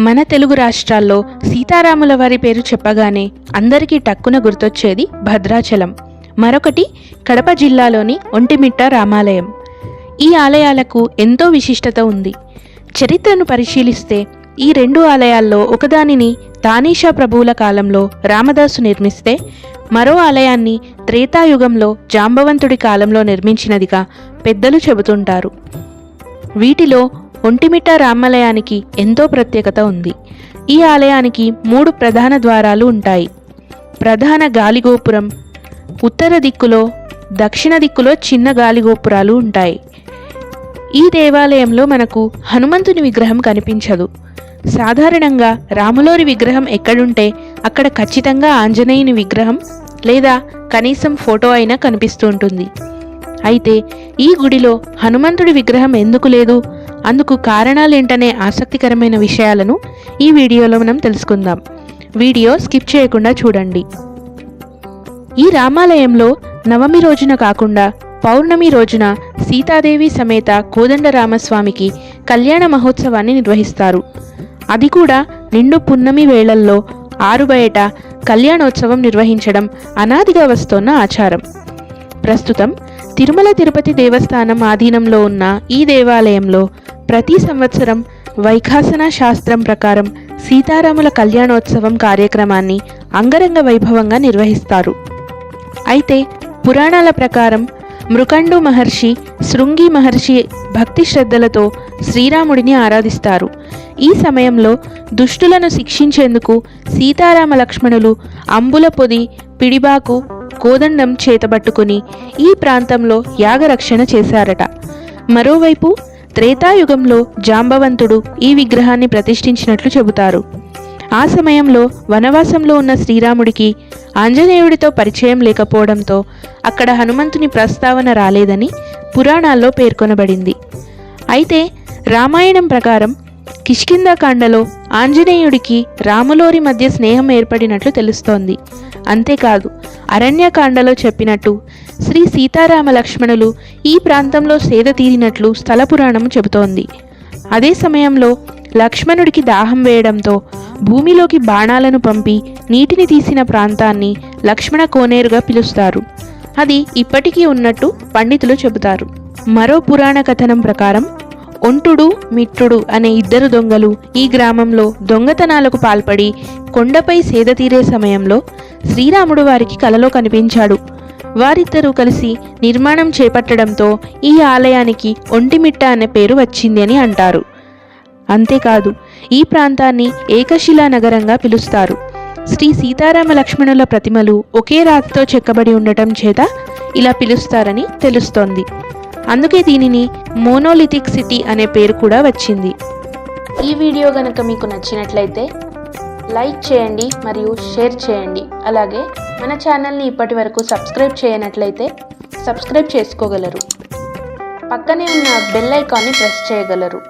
మన తెలుగు రాష్ట్రాల్లో సీతారాముల వారి పేరు చెప్పగానే అందరికీ టక్కున గుర్తొచ్చేది భద్రాచలం. మరొకటి కడప జిల్లాలోని ఒంటిమిట్ట రామాలయం. ఈ ఆలయాలకు ఎంతో విశిష్టత ఉంది. చరిత్రను పరిశీలిస్తే ఈ రెండు ఆలయాల్లో ఒకదానిని తానీషా ప్రభువుల కాలంలో రామదాసు నిర్మిస్తే మరో ఆలయాన్ని త్రేతాయుగంలో జాంబవంతుడి కాలంలో నిర్మించినదిగా పెద్దలు చెబుతుంటారు. వీటిలో ఒంటిమిట్ట రామాలయానికి ఎంతో ప్రత్యేకత ఉంది. ఈ ఆలయానికి మూడు ప్రధాన ద్వారాలు ఉంటాయి. ప్రధాన గాలిగోపురం ఉత్తర దిక్కులో దక్షిణ దిక్కులో చిన్న గాలిగోపురాలు ఉంటాయి. ఈ దేవాలయంలో మనకు హనుమంతుని విగ్రహం కనిపించదు. సాధారణంగా రాములోరి విగ్రహం ఎక్కడుంటే అక్కడ ఖచ్చితంగా ఆంజనేయుని విగ్రహం లేదా కనీసం ఫోటో అయినా కనిపిస్తూ ఉంటుంది. అయితే ఈ గుడిలో హనుమంతుడి విగ్రహం ఎందుకు లేదు? అందుకు కారణాలేంటనే ఆసక్తికరమైన విషయాలను ఈ వీడియోలో మనం తెలుసుకుందాం. వీడియో స్కిప్ చేయకుండా చూడండి. ఈ రామాలయంలో నవమి రోజున కాకుండా పౌర్ణమి రోజున సీతాదేవి సమేత కోదండరామస్వామికి కళ్యాణ మహోత్సవాన్ని నిర్వహిస్తారు. అది కూడా నిండు పున్నమి వేళల్లో ఆరు బయట కళ్యాణోత్సవం నిర్వహించడం అనాదిగా వస్తోన్న ఆచారం. ప్రస్తుతం తిరుమల తిరుపతి దేవస్థానం ఆధీనంలో ఉన్న ఈ దేవాలయంలో ప్రతి సంవత్సరం వైఖాసన శాస్త్రం ప్రకారం సీతారాముల కళ్యాణోత్సవం కార్యక్రమాన్ని అంగరంగ వైభవంగా నిర్వహిస్తారు. అయితే పురాణాల ప్రకారం మృకండు మహర్షి శృంగి మహర్షి భక్తి శ్రద్ధలతో శ్రీరాముడిని ఆరాధిస్తారు. ఈ సమయంలో దుష్టులను శిక్షించేందుకు సీతారామ లక్ష్మణులు అంబుల పొది పిడిబాకు కోదండం చేతబట్టుకుని ఈ ప్రాంతంలో యాగరక్షణ చేశారట. మరోవైపు త్రేతాయుగంలో జాంబవంతుడు ఈ విగ్రహాన్ని ప్రతిష్ఠించినట్లు చెబుతారు. ఆ సమయంలో వనవాసంలో ఉన్న శ్రీరాముడికి ఆంజనేయుడితో పరిచయం లేకపోవడంతో అక్కడ హనుమంతుని ప్రస్తావన రాలేదని పురాణాల్లో పేర్కొనబడింది. అయితే రామాయణం ప్రకారం కిష్కిందాకాండలో ఆంజనేయుడికి రాములోరి మధ్య స్నేహం ఏర్పడినట్లు తెలుస్తోంది. అంతేకాదు అరణ్యకాండలో చెప్పినట్టు శ్రీ సీతారామ లక్ష్మణులు ఈ ప్రాంతంలో సేద తీరినట్లు స్థల పురాణం చెబుతోంది. అదే సమయంలో లక్ష్మణుడికి దాహం వేయడంతో భూమిలోకి బాణాలను పంపి నీటిని తీసిన ప్రాంతాన్ని లక్ష్మణ కోనేరుగా పిలుస్తారు. అది ఇప్పటికీ ఉన్నట్టు పండితులు చెబుతారు. మరో పురాణ కథనం ప్రకారం ఒంటుడు మిట్టుడు అనే ఇద్దరు దొంగలు ఈ గ్రామంలో దొంగతనాలకు పాల్పడి కొండపై సేద తీరే సమయంలో శ్రీరాముడు వారికి కలలో కనిపించాడు. వారిద్దరూ కలిసి నిర్మాణం చేపట్టడంతో ఈ ఆలయానికి ఒంటిమిట్ట అనే పేరు వచ్చింది అని అంటారు. అంతేకాదు ఈ ప్రాంతాన్ని ఏకశిలా నగరంగా పిలుస్తారు. శ్రీ సీతారామ లక్ష్మణుల ప్రతిమలు ఒకే రాతితో చెక్కబడి ఉండటం చేత ఇలా పిలుస్తారని తెలుస్తోంది. అందుకే దీనిని మోనోలిథిక్ సిటీ అనే పేరు కూడా వచ్చింది. ఈ వీడియో కనుక మీకు నచ్చినట్లయితే లైక్ చేయండి మరియు షేర్ చేయండి. అలాగే మన ఛానల్ని ఇప్పటి వరకు సబ్స్క్రైబ్ చేయనట్లయితే సబ్స్క్రైబ్ చేసుకోగలరు. పక్కనే ఉన్న బెల్ ఐకాన్ని ప్రెస్ చేయగలరు.